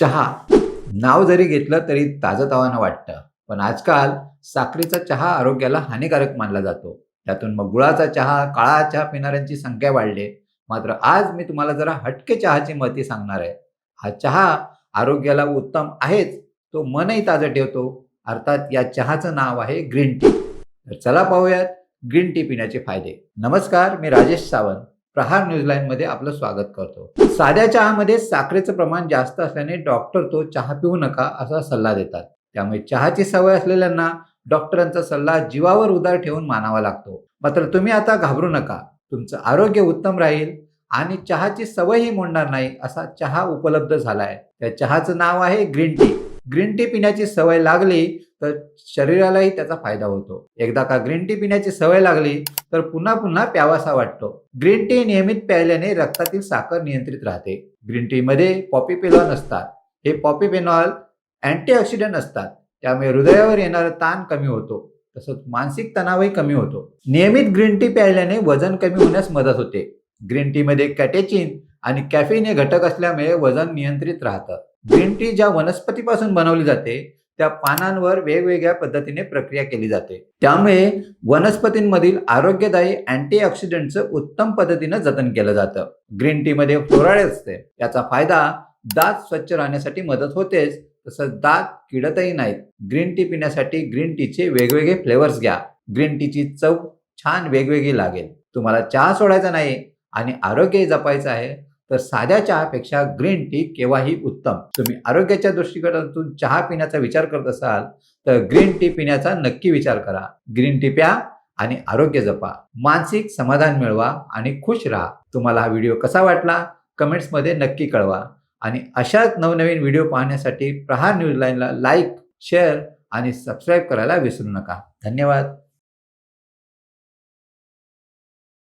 चहा. नाव जरी घेतलं तरी ताजंतवानं वाटतं. पण आजकाल साखरेचा चहा आरोग्याला हानिकारक मानला जातो. त्यातून मग गुळाचा चहा काळा चहा पिणाऱ्यांची संख्या वाढली. मात्र आज मी तुम्हाला जरा हटके चहाची महती सांगणार आहे. हा चहा आरोग्याला उत्तम आहेच तो मनही ताजं ठेवतो. अर्थात या चहाचं नाव आहे ग्रीन टी. तर चला पाहूयात ग्रीन टी पिण्याचे फायदे. नमस्कार मी राजेश सावंत. प्रहार न्यूझीलँडमध्ये आपलं स्वागत करतो. साध्या चहामध्ये साखरेचं प्रमाण जास्त असल्याने डॉक्टर तो चहा पिऊ नका असा सल्ला देतात. त्यामुळे चहाची सवय असलेल्यांना डॉक्टरांचा सल्ला जीवावर उदार ठेवून मानावा लागतो. मात्र तुम्ही आता घाबरू नका. तुमचं आरोग्य उत्तम राहील आणि चहाची सवयही मोडणार नाही असा चहा उपलब्ध झालाय. त्या चहाचं नाव आहे ग्रीन टी. ग्रीन टी पिण्याची सवय लागली तर शरीरालाही त्याचा फायदा होतो. एकदा का ग्रीन टी पिण्याची सवय लागली तर पुन्हा पुन्हा प्यावासा वाटतो. ग्रीन टी नियमित प्यायल्याने रक्तातील साखर नियंत्रित राहते. ग्रीन टी मध्ये पेनॉल असतात हे पॉपीपेनॉल अँटीऑक्सिडंट असतात. त्यामुळे हृदयावर येणारा ताण कमी होतो. तसंच मानसिक तणावही कमी होतो. नियमित ग्रीन टी प्यायल्याने वजन कमी होण्यास मदत होते. ग्रीन टी मध्ये कॅटेचिन आणि कॅफिन हे घटक असल्यामुळे वजन नियंत्रित राहतं. ग्रीन टी ज्या वनस्पतीपासून बनवली जाते त्या पानांवर वेगवेगळ्या पद्धतीने प्रक्रिया केली जाते. त्यामुळे वनस्पतींमधील आरोग्यदायी अँटीऑक्सिडंटचं उत्तम पद्धतीनं जतन केलं जातं. ग्रीन टीमध्ये फ्लोराईड असते. याचा फायदा दात स्वच्छ राहण्यासाठी मदत होतेच तसंच दात किडतही नाहीत. ग्रीन टी पिण्यासाठी ग्रीन टीचे वेगवेगळे फ्लेवर्स घ्या. ग्रीन टीची चव छान वेगवेगळी लागेल. तुम्हाला चहा सोडायचा नाही आणि आरोग्यही जपायचं आहे. तर साध्या चहापेक्षा ग्रीन टी केव्हाही उत्तम. तुम्ही आरोग्याच्या दृष्टिकोनातून चहा पिण्याचा विचार करत असाल तर ग्रीन टी पिण्याचा नक्की विचार करा. ग्रीन टी प्या आणि आरोग्य जपा. मानसिक समाधान मिळवा आणि खुश राहा. तुम्हाला हा व्हिडिओ कसा वाटला? कमेंट्समध्ये नक्की कळवा. आणि अशाच नवनवीन व्हिडिओ पाहण्यासाठी प्रहार न्यूज लाईनला लाईक शेअर आणि सबस्क्राईब करायला विसरू नका. धन्यवाद.